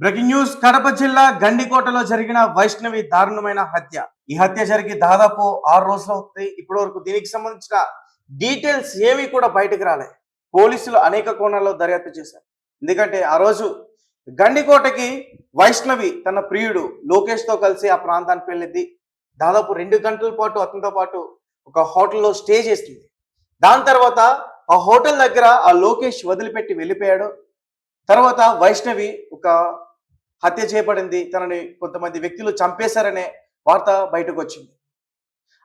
Breaking news Kadapa జిల్లా గండికోటలో జరిగిన వైష్ణవి దారుణమైన హత్య. ఈ హత్య జరిగి దాదాపు ఆరు రోజులు అవుతుంది ఇప్పటి వరకు దీనికి సంబంధించిన డీటెయిల్స్ ఏమీ కూడా బయటకు రాలే. పోలీసులు అనేక కోణాల్లో దర్యాప్తు చేశారు. ఎందుకంటే ఆ రోజు గండికోటకి వైష్ణవి తన ప్రియుడు లోకేష్తో కలిసి ఆ ప్రాంతానికి వెళ్ళింది. దాదాపు రెండు గంటల పాటు అతనితో పాటు ఒక హోటల్లో స్టే చేసింది. దాని తర్వాత ఆ హోటల్ దగ్గర ఆ లోకేష్ వదిలిపెట్టి వెళ్ళిపోయాడు. తర్వాత వైష్ణవి ఒక హత్య చేయబడింది. తనని కొంతమంది వ్యక్తులు చంపేశారనే వార్త బయటకు వచ్చింది.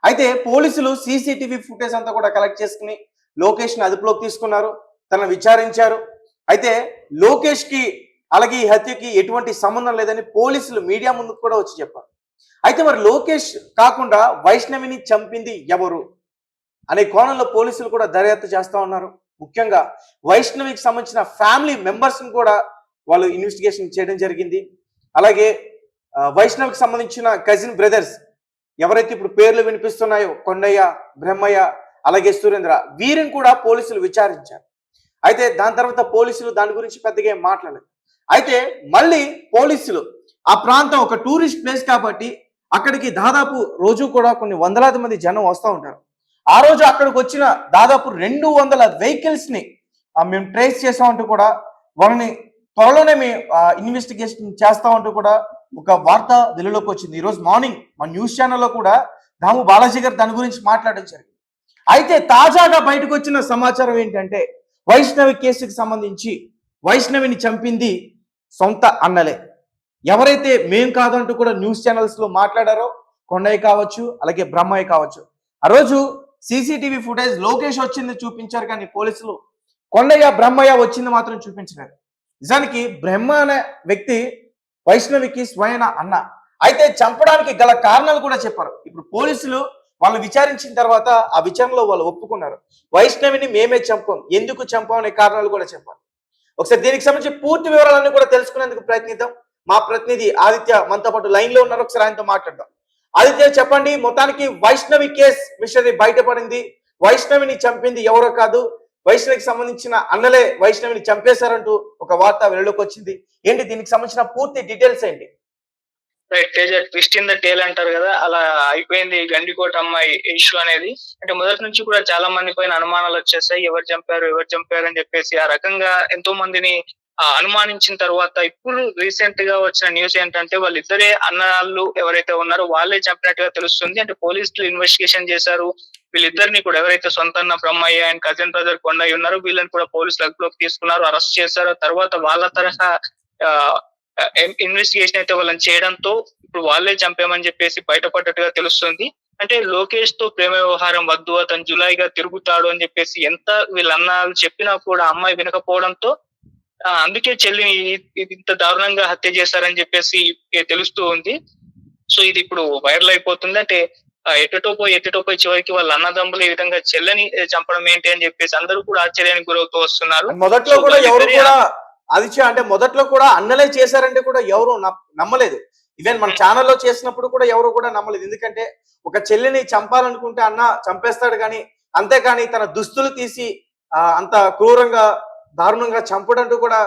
అయితే పోలీసులు సీసీటీవీ ఫుటేజ్ అంతా కూడా కలెక్ట్ చేసుకుని లోకేష్ని అదుపులోకి తీసుకున్నారు. తనను విచారించారు. అయితే లోకేష్కి అలాగే ఈ హత్యకి ఎటువంటి సంబంధం లేదని పోలీసులు మీడియా ముందుకు కూడా వచ్చి చెప్పారు. అయితే మరి లోకేష్ కాకుండా వైష్ణవిని చంపింది ఎవరు? అనే కోణంలో పోలీసులు కూడా దర్యాప్తు చేస్తూ ఉన్నారు. ముఖ్యంగా వైష్ణవికి సంబంధించిన ఫ్యామిలీ మెంబర్స్ని కూడా వాళ్ళు ఇన్వెస్టిగేషన్ చేయడం జరిగింది. అలాగే వైష్ణవికి సంబంధించిన కజిన్ బ్రదర్స్ ఎవరైతే ఇప్పుడు పేర్లు వినిపిస్తున్నాయో కొండయ్య బ్రహ్మయ్య అలాగే సురేంద్ర వీరిని కూడా పోలీసులు విచారించారు. అయితే దాని తర్వాత పోలీసులు దాని గురించి పెద్దగా ఏం మాట్లాడలేదు. అయితే మళ్ళీ పోలీసులు ఆ ప్రాంతం ఒక టూరిస్ట్ ప్లేస్ కాబట్టి అక్కడికి దాదాపు రోజు కూడా కొన్ని వందలాది మంది జనం వస్తూ ఉంటారు. ఆ రోజు అక్కడికి వచ్చిన దాదాపు రెండు వందల వెహికల్స్ని మేము ట్రేస్ చేసామంటూ కూడా వాళ్ళని త్వరలోనే మేము ఇన్వెస్టిగేషన్ చేస్తామంటూ కూడా ఒక వార్త వెలుగులోకి వచ్చింది. ఈరోజు మార్నింగ్ మా న్యూస్ ఛానల్లో కూడా దాము బాలాజీ గారు దాని గురించి మాట్లాడడం జరిగింది. అయితే తాజాగా బయటకు వచ్చిన సమాచారం ఏంటంటే వైష్ణవి కేసుకి సంబంధించి వైష్ణవిని చంపింది సొంత అన్నలే. ఎవరైతే మేం కాదంటూ కూడా న్యూస్ ఛానల్స్లో మాట్లాడారో కొండయ్య కావచ్చు అలాగే బ్రహ్మయ్య కావచ్చు. ఆ రోజు సీసీటీవీ ఫుటేజ్ లోకేష్ వచ్చింది చూపించారు కానీ పోలీసులు. కొండయ్య బ్రహ్మయ్య వచ్చింది మాత్రం చూపించలేదు. నిజానికి బ్రహ్మ అనే వ్యక్తి వైష్ణవికి స్వయన అన్న. అయితే చంపడానికి గల కారణాలు కూడా చెప్పారు. ఇప్పుడు పోలీసులు వాళ్ళు విచారించిన తర్వాత ఆ విచారణలో వాళ్ళు ఒప్పుకున్నారు. వైష్ణవిని మేమే చంపాం ఎందుకు చంపాం అనే కారణాలు కూడా చెప్పారు. ఒకసారి దీనికి సంబంధించి పూర్తి వివరాలన్నీ కూడా తెలుసుకునేందుకు ప్రయత్నిద్దాం. మా ప్రతినిధి ఆదిత్య మనతో పాటు లైన్లో ఉన్నారు. ఒకసారి ఆయనతో మాట్లాడదాం. ఆదిత్య చెప్పండి మొత్తానికి వైష్ణవి కేస్ విషయది బయటపడింది. వైష్ణవిని చంపింది ఎవరో కాదు. వైష్ణవికి సంబంధించిన అన్నలే వైష్ణవిని చంపేశారంటూ ఒక వార్త వెలుగులోకి వచ్చింది. ఏంటి దీనికి సంబంధించిన పూర్తి డీటెయిల్స్ ఏంటి? Right Teja twist in the tail అంటారు కదా అలా అయిపోయింది గండికోట అమ్మాయి ఇష్యూ అనేది. అంటే మొదటి నుంచి కూడా చాలా మంది పైన అనుమానాలు వచ్చేసాయి. ఎవరు చంపారు ఎవరు చంపారు అని చెప్పేసి ఆ రకంగా ఎంతో మందిని అనుమానించిన తర్వాత ఇప్పుడు రీసెంట్గా వచ్చిన న్యూస్ ఏంటంటే వాళ్ళిద్దరే అన్నాళ్ళు ఎవరైతే ఉన్నారో వాళ్ళే చంపినట్టుగా తెలుస్తుంది. అంటే పోలీసులు ఇన్వెస్టిగేషన్ చేశారు. వీళ్ళిద్దరిని కూడా ఎవరైతే సొంత అన్న Brahmayya and cousin brother Kondayya ఉన్నారో వీళ్ళని కూడా పోలీసులు అదుపులోకి తీసుకున్నారు అరెస్ట్ చేశారు. తర్వాత వాళ్ళ తరహా ఆ, ఇన్వెస్టిగేషన్ అయితే వాళ్ళని చేయడంతో ఇప్పుడు వాళ్ళే చంపామని చెప్పేసి బయటపడ్డట్టుగా తెలుస్తుంది. అంటే లోకేష్తో ప్రేమ వ్యవహారం వద్దు అతను జులైగా తిరుగుతాడు అని చెప్పేసి ఎంత వీళ్ళ అన్నాలు చెప్పినా కూడా అమ్మాయి వినకపోవడంతో అందుకే చెల్లిని ఇంత దారుణంగా హత్య చేశారని చెప్పేసి తెలుస్తూ ఉంది. సో ఇది ఇప్పుడు వైరల్ అయిపోతుంది. అంటే ఆ, ఎటుటో పోయి ఎటుటో పోయి చివరికి వాళ్ళ అన్నదమ్ములు ఈ విధంగా చెల్లని చంపడం ఏంటి అని చెప్పేసి అందరూ కూడా ఆశ్చర్యానికి గురవుతూ వస్తున్నారు. మొదట్లో కూడా ఎవరు కూడా ఆదిత్య అంటే మొదట్లో కూడా అన్నలే చేశారంటే కూడా ఎవరు నమ్- నమ్మలేదు. ఈవెన్ మన ఛానల్లో చేసినప్పుడు కూడా ఎవరు కూడా నమ్మలేదు. ఎందుకంటే ఒక చెల్లిని చంపాలనుకుంటే అన్న చంపేస్తాడు కానీ అంతేకాని తన దుస్తులు తీసి అంత క్రూరంగా దారుణంగా చంపడంటూ కూడా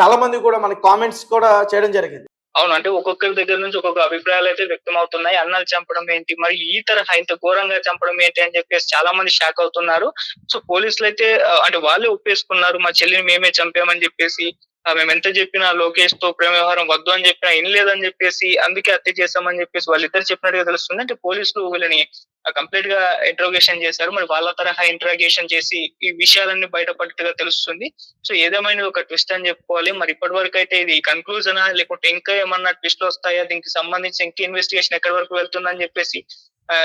చాలా మంది కూడా మన కామెంట్స్ కూడా చేయడం జరిగింది. అవును అంటే ఒక్కొక్కరి దగ్గర నుంచి ఒక్కొక్క అభిప్రాయాలు అయితే వ్యక్తం అవుతున్నాయి. అన్నలు చంపడం ఏంటి? మరి ఈ తరహా ఇంత ఘోరంగా చంపడం ఏంటి అని చెప్పేసి చాలా మంది షాక్ అవుతున్నారు. సో పోలీసులు అయితే అంటే వాళ్ళే ఒప్పేసుకున్నారు మా చెల్లిని మేమే చంపామని చెప్పేసి మేము ఎంత చెప్పినా లోకేష్తో ప్రేమ వ్యవహారం వద్దు అని చెప్పినా లేదని చెప్పేసి అందుకే హత్య చేశామని చెప్పేసి వాళ్ళిద్దరు చెప్పినట్టుగా తెలుస్తుంది. అంటే పోలీసులు వీళ్ళని కంప్లీట్గా ఇంట్రోగేషన్ చేశారు. మరి వాళ్ళ తరహా ఇంట్రాగేషన్ చేసి ఈ విషయాలన్నీ బయటపడ్డట్టుగా తెలుస్తుంది. సో ఏదేమైనా ఒక ట్విస్ట్ అని చెప్పుకోవాలి. మరి ఇప్పటి వరకు అయితే ఇది కన్క్లూజనా లేకుంటే ఇంకా ఏమన్నా ట్విస్ట్ వస్తాయా? దీనికి సంబంధించి ఇంకా ఇన్వెస్టిగేషన్ ఎక్కడి వరకు వెళ్తుందని చెప్పేసి ఆ,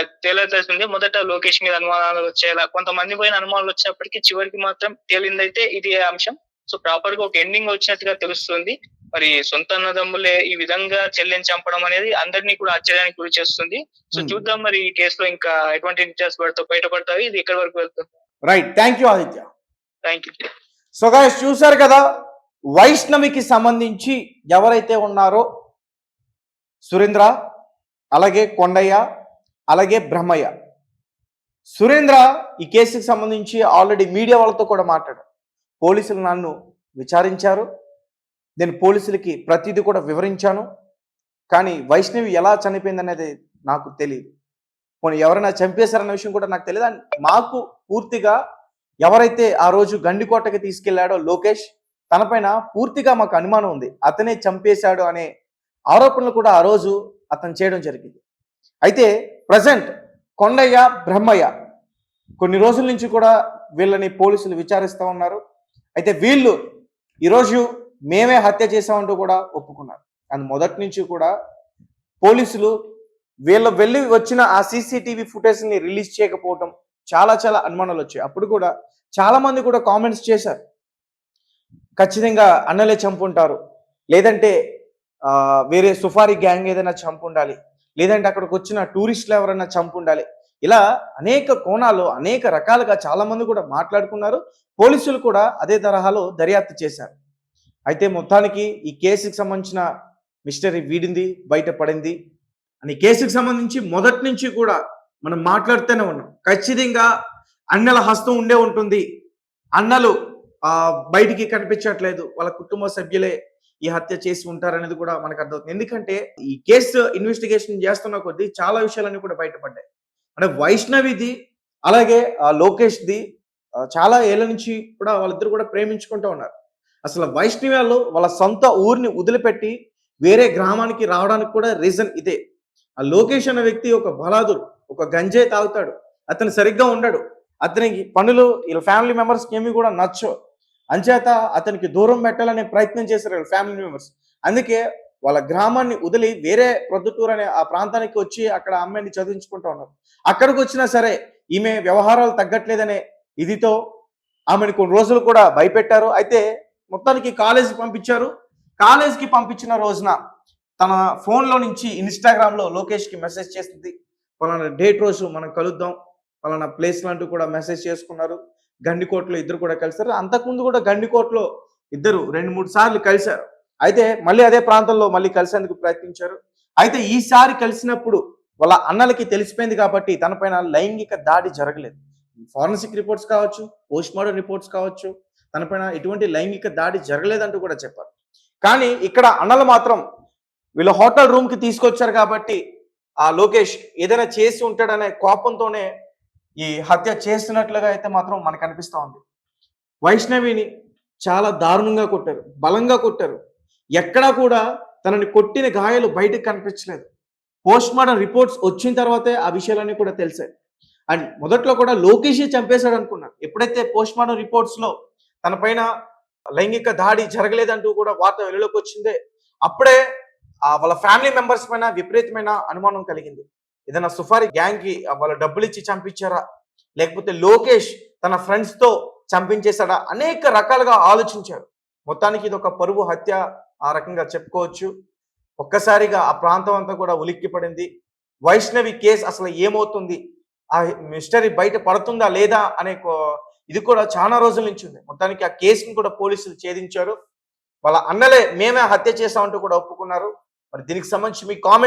మొదట లోకేష్ మీద అనుమానాలు వచ్చేలా కొంతమంది పైన అనుమానాలు వచ్చినప్పటికీ చివరికి మాత్రం తేలిందైతే ఇది అంశం. సో ప్రాపర్గా ఒక ఎండింగ్ వచ్చినట్టుగా తెలుస్తుంది. మరి సొంత అన్నదమ్ములే ఈ విధంగా చెల్లిని చంపడం అనేది అందరినీ కూడా ఆశ్చర్యానికి గురి చేస్తుంది. So Hmm. చూద్దాం మరి ఈ కేసులో ఇంకా ఎటువంటి డీటెయిల్స్ పడతావు బయటపడతాయి. ఇది ఎక్కడి వరకు వెళ్తుంది? Right thank you Aditya thank you so guys చూశారు కదా? వైష్ణవికి సంబంధించి ఎవరైతే ఉన్నారో సురేంద్ర అలాగే కొండయ్య అలాగే బ్రహ్మయ్య. సురేంద్ర ఈ కేసుకి సంబంధించి ఆల్రెడీ మీడియా వాళ్ళతో కూడా మాట్లాడారు పోలీసులు నన్ను విచారించారు. నేను పోలీసులకి ప్రతిదీ కూడా వివరించాను. కానీ వైష్ణవి ఎలా చనిపోయిందనేది నాకు తెలియదు పోనీ ఎవరైనా చంపేశారన్న విషయం కూడా నాకు తెలియదు మాకు పూర్తిగా ఎవరైతే ఆ రోజు గండికోటకి తీసుకెళ్ళాడో లోకేష్ తనపైన పూర్తిగా మాకు అనుమానం ఉంది. అతనే చంపేశాడు అనే ఆరోపణలు కూడా ఆ రోజు అతను చేయడం జరిగింది. అయితే ప్రజెంట్ కొండయ్య బ్రహ్మయ్య కొన్ని రోజుల నుంచి కూడా వీళ్ళని పోలీసులు విచారిస్తూ ఉన్నారు. అయితే వీళ్ళు ఈరోజు మేమే హత్య చేసామంటూ కూడా ఒప్పుకున్నారు. అండ్ మొదటి నుంచి కూడా పోలీసులు వీళ్ళు వెళ్ళి వచ్చిన ఆ సీసీటీవీ ఫుటేజ్ని రిలీజ్ చేయకపోవటం చాలా చాలా అనుమానాలు వచ్చాయి. అప్పుడు కూడా చాలా మంది కూడా కామెంట్స్ చేశారు. ఖచ్చితంగా అన్నలే చంపుంటారు. లేదంటే వేరే సుఫారీ గ్యాంగ్ ఏదైనా చంపుండాలి. లేదంటే అక్కడికి వచ్చిన టూరిస్టులు ఎవరైనా చంపుండాలి. ఇలా అనేక కోణాలు అనేక రకాలుగా చాలా మంది కూడా మాట్లాడుకున్నారు. పోలీసులు కూడా అదే తరహాలో దర్యాప్తు చేశారు. అయితే మొత్తానికి ఈ కేసుకి సంబంధించిన మిస్టరీ వీడింది బయటపడింది అని కేసుకి సంబంధించి మొదటి నుంచి కూడా మనం మాట్లాడుతూనే ఉన్నాం. ఖచ్చితంగా అన్నల హస్తం ఉండే ఉంటుంది. అన్నలు బయటికి కనిపించట్లేదు. వాళ్ళ కుటుంబ సభ్యులే ఈ హత్య చేసి ఉంటారనేది కూడా మనకు అర్థమవుతుంది. ఎందుకంటే ఈ కేసు ఇన్వెస్టిగేషన్ చేస్తున్న కొద్దీ చాలా విషయాలన్నీ కూడా బయటపడ్డాయి. అంటే వైష్ణవిది అలాగే ఆ లోకేష్ది చాలా ఏళ్ళ నుంచి కూడా వాళ్ళిద్దరు కూడా ప్రేమించుకుంటూ ఉన్నారు. అసలు వైష్ణవి వాళ్ళు వాళ్ళ సొంత ఊరిని వదిలిపెట్టి వేరే గ్రామానికి రావడానికి కూడా రీజన్ ఇదే. ఆ లోకేష్ అనే వ్యక్తి ఒక బలాదుడు ఒక గంజే తాగుతాడు. అతను సరిగ్గా ఉండడు. అతనికి పనులు వీళ్ళ ఫ్యామిలీ మెంబర్స్కి ఏమి కూడా నచ్చవు. అంచేత అతనికి దూరం పెట్టాలనే ప్రయత్నం చేశారు వీళ్ళ ఫ్యామిలీ మెంబర్స్. అందుకే వాళ్ళ గ్రామాన్ని వదిలి వేరే ప్రొద్దుటూరు అనే ఆ ప్రాంతానికి వచ్చి అక్కడ అమ్మాయిని చదివించుకుంటూ ఉన్నారు. అక్కడికి వచ్చినా సరే ఈమె వ్యవహారాలు తగ్గట్లేదనే ఇదితో ఆమెను కొన్ని రోజులు కూడా భయపెట్టారు. అయితే మొత్తానికి కాలేజీకి పంపించారు. కాలేజీకి పంపించిన రోజున తన ఫోన్లో నుంచి ఇన్స్టాగ్రామ్లో లోకేష్కి మెసేజ్ చేసింది. పలానా డేట్ రోజు మనం కలుద్దాం. పలానా ప్లేస్ లాంటివి కూడా మెసేజ్ చేసుకున్నారు. గండికోటలో ఇద్దరు కూడా కలిసారు. అంతకుముందు కూడా గండికోటలో ఇద్దరు రెండు మూడు సార్లు కలిశారు. అయితే మళ్ళీ అదే ప్రాంతంలో మళ్ళీ కలిసేందుకు ప్రయత్నించారు. అయితే ఈసారి కలిసినప్పుడు వాళ్ళ అన్నలకి తెలిసిపోయింది కాబట్టి తనపైన లైంగిక దాడి జరగలేదు. ఫారెన్సిక్ రిపోర్ట్స్ కావచ్చు పోస్ట్ మార్టం రిపోర్ట్స్ కావచ్చు తనపైన ఎటువంటి లైంగిక దాడి జరగలేదంటూ కూడా చెప్పారు. కానీ ఇక్కడ అన్నలు మాత్రం వీళ్ళ హోటల్ రూమ్కి తీసుకొచ్చారు కాబట్టి ఆ లోకేష్ ఏదైనా చేసి ఉంటాడనే కోపంతోనే ఈ హత్య చేస్తున్నట్లుగా అయితే మాత్రం మనకు అనిపిస్తూ ఉంది. వైష్ణవిని చాలా దారుణంగా కొట్టారు బలంగా కొట్టారు. ఎక్కడా కూడా తనని కొట్టిన గాయాలు బయటకు కనిపించలేదు. పోస్ట్ మార్టం రిపోర్ట్స్ వచ్చిన తర్వాతే ఆ విషయాలన్నీ కూడా తెలిసాయి. అండ్ మొదట్లో కూడా లోకేషే చంపేశాడు అనుకున్నాను ఎప్పుడైతే పోస్ట్ మార్టం రిపోర్ట్స్లో తన పైన లైంగిక దాడి జరగలేదంటూ కూడా వార్త వెలుగులోకి వచ్చిందే అప్పుడే ఆ వాళ్ళ ఫ్యామిలీ మెంబర్స్ పైన విపరీతమైన అనుమానం కలిగింది. ఏదైనా సుఫారీ గ్యాంగ్కి వాళ్ళ డబ్బులు ఇచ్చి చంపించారా? లేకపోతే లోకేష్ తన ఫ్రెండ్స్తో చంపించేశాడా? అనేక రకాలుగా ఆలోచించారు మొత్తానికి ఇది ఒక పరువు హత్య ఆ రకంగా చెప్పుకోవచ్చు. ఒక్కసారిగా ఆ ప్రాంతం అంతా కూడా ఉలిక్కి పడింది వైష్ణవి కేసు అసలు ఏమవుతుంది? ఆ మిస్టరీ బయట పడుతుందా లేదా అనే ఇది కూడా చాలా రోజుల నుంచి ఉంది. మొత్తానికి ఆ కేసుని కూడా పోలీసులు ఛేదించారు. వాళ్ళ అన్నలే మేమే హత్య చేశామంటూ కూడా ఒప్పుకున్నారు. మరి దీనికి సంబంధించి మీ కామెంట్